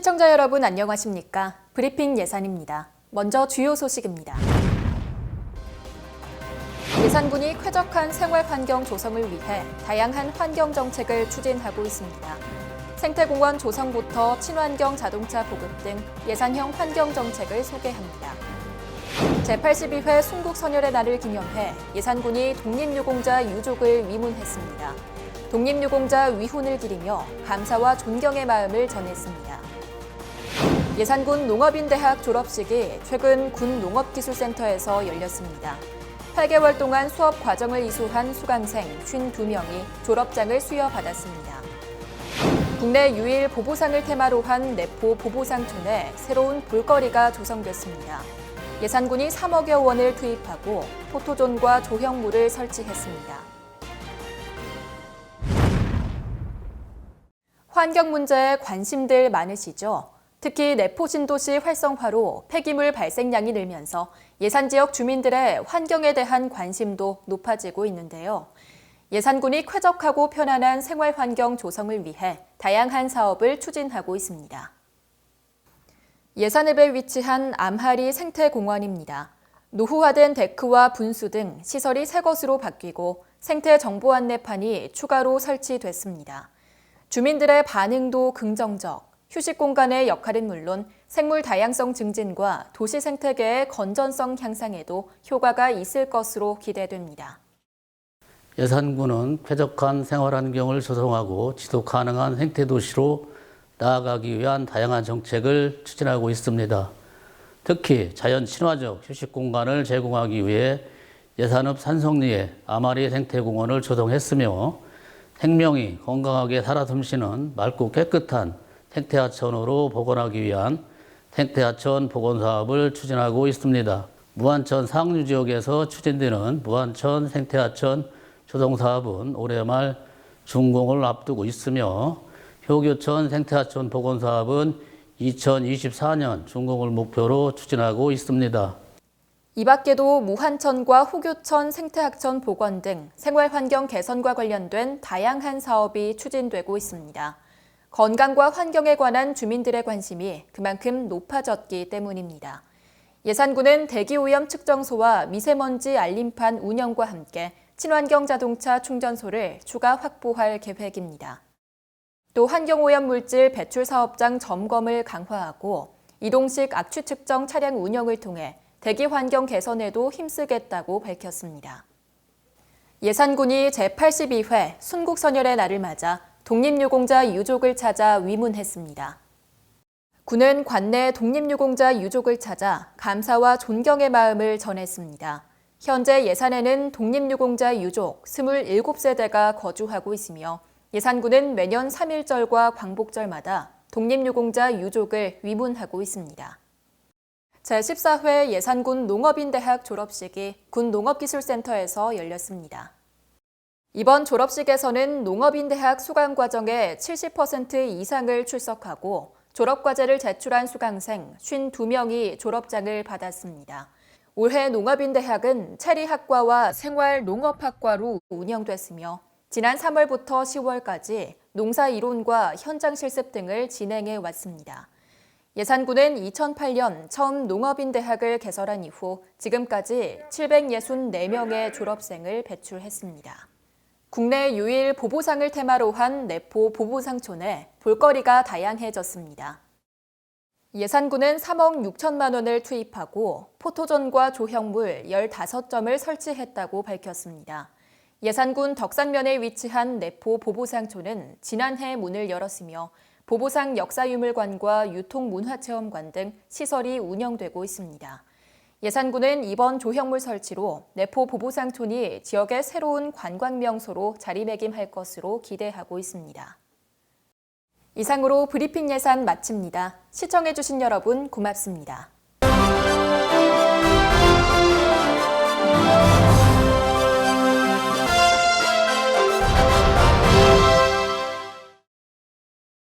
시청자 여러분 안녕하십니까? 브리핑 예산입니다. 먼저 주요 소식입니다. 예산군이 쾌적한 생활 환경 조성을 위해 다양한 환경 정책을 추진하고 있습니다. 생태공원 조성부터 친환경 자동차 보급 등 예산형 환경 정책을 소개합니다. 제82회 순국선열의 날을 기념해 예산군이 독립유공자 유족을 위문했습니다. 독립유공자 위훈을 기리며 감사와 존경의 마음을 전했습니다. 예산군 농업인대학 졸업식이 최근 군 농업기술센터에서 열렸습니다. 8개월 동안 수업 과정을 이수한 수강생 52명이 졸업장을 수여받았습니다. 국내 유일 보보상을 테마로 한 내포 보보상촌에 새로운 볼거리가 조성됐습니다. 예산군이 3억여 원을 투입하고 포토존과 조형물을 설치했습니다. 환경 문제에 관심들 많으시죠? 특히 내포 신도시 활성화로 폐기물 발생량이 늘면서 예산 지역 주민들의 환경에 대한 관심도 높아지고 있는데요. 예산군이 쾌적하고 편안한 생활 환경 조성을 위해 다양한 사업을 추진하고 있습니다. 예산읍에 위치한 암하리 생태공원입니다. 노후화된 데크와 분수 등 시설이 새 것으로 바뀌고 생태 정보 안내판이 추가로 설치됐습니다. 주민들의 반응도 긍정적, 휴식 공간의 역할은 물론 생물 다양성 증진과 도시 생태계의 건전성 향상에도 효과가 있을 것으로 기대됩니다. 예산군은 쾌적한 생활 환경을 조성하고 지속 가능한 생태 도시로 나아가기 위한 다양한 정책을 추진하고 있습니다. 특히 자연 친화적 휴식 공간을 제공하기 위해 예산읍 산성리에 아마리 생태공원을 조성했으며 생명이 건강하게 살아 숨쉬는 맑고 깨끗한 생태하천으로 복원하기 위한 생태하천 복원 사업을 추진하고 있습니다. 무안천 상류 지역에서 추진되는 무안천 생태하천 조성 사업은 올해 말 준공을 앞두고 있으며 효교천 생태하천 복원 사업은 2024년 준공을 목표로 추진하고 있습니다. 이 밖에도 무한천과 호교천 생태학천 복원 등 생활환경 개선과 관련된 다양한 사업이 추진되고 있습니다. 건강과 환경에 관한 주민들의 관심이 그만큼 높아졌기 때문입니다. 예산군은 대기오염 측정소와 미세먼지 알림판 운영과 함께 친환경 자동차 충전소를 추가 확보할 계획입니다. 또 환경오염 물질 배출 사업장 점검을 강화하고 이동식 악취 측정 차량 운영을 통해 대기 환경 개선에도 힘쓰겠다고 밝혔습니다. 예산군이 제82회 순국선열의 날을 맞아 독립유공자 유족을 찾아 위문했습니다. 군은 관내 독립유공자 유족을 찾아 감사와 존경의 마음을 전했습니다. 현재 예산에는 독립유공자 유족 27세대가 거주하고 있으며 예산군은 매년 3.1절과 광복절마다 독립유공자 유족을 위문하고 있습니다. 제14회 예산군 농업인대학 졸업식이 군 농업기술센터에서 열렸습니다. 이번 졸업식에서는 농업인 대학 수강 과정의 70% 이상을 출석하고 졸업 과제를 제출한 수강생 52명이 졸업장을 받았습니다. 올해 농업인 대학은 체리학과와 생활농업학과로 운영됐으며 지난 3월부터 10월까지 농사 이론과 현장 실습 등을 진행해 왔습니다. 예산군은 2008년 처음 농업인 대학을 개설한 이후 지금까지 764명의 졸업생을 배출했습니다. 국내 유일 보보상을 테마로 한 내포 보보상촌에 볼거리가 다양해졌습니다. 예산군은 3억 6천만 원을 투입하고 포토존과 조형물 15점을 설치했다고 밝혔습니다. 예산군 덕산면에 위치한 내포 보보상촌은 지난해 문을 열었으며 보보상 역사유물관과 유통문화체험관 등 시설이 운영되고 있습니다. 예산군은 이번 조형물 설치로 내포 보보상촌이 지역의 새로운 관광 명소로 자리매김할 것으로 기대하고 있습니다. 이상으로 브리핑 예산 마칩니다. 시청해주신 여러분 고맙습니다.